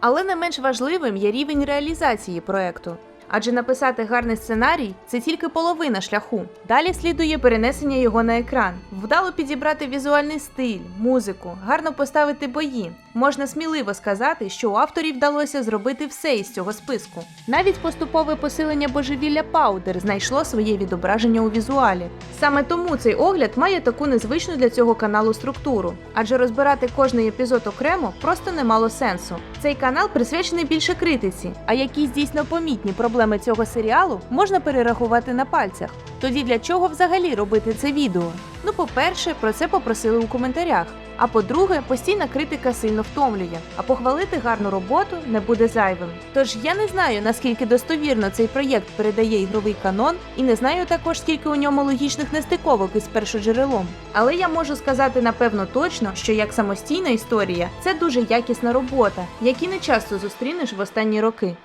Але не менш важливим є рівень реалізації проекту. Адже написати гарний сценарій це тільки половина шляху. Далі слідує перенесення його на екран, вдало підібрати візуальний стиль, музику, гарно поставити бої. Можна сміливо сказати, що у авторів вдалося зробити все із цього списку. Навіть поступове посилення божевілля Паудер знайшло своє відображення у візуалі. Саме тому цей огляд має таку незвичну для цього каналу структуру, адже розбирати кожний епізод окремо просто не мало сенсу. Цей канал присвячений більше критиці, а якісь дійсно помітні проблеми цього серіалу можна перерахувати на пальцях. Тоді для чого взагалі робити це відео? Ну, по-перше, про це попросили у коментарях. А по-друге, постійна критика сильно втомлює, а похвалити гарну роботу не буде зайвим. Тож я не знаю наскільки достовірно цей проєкт передає ігровий канон, і не знаю також скільки у ньому логічних нестиковок із першоджерелом. Але я можу сказати напевно точно, що як самостійна історія це дуже якісна робота, які не часто зустрінеш в останні роки.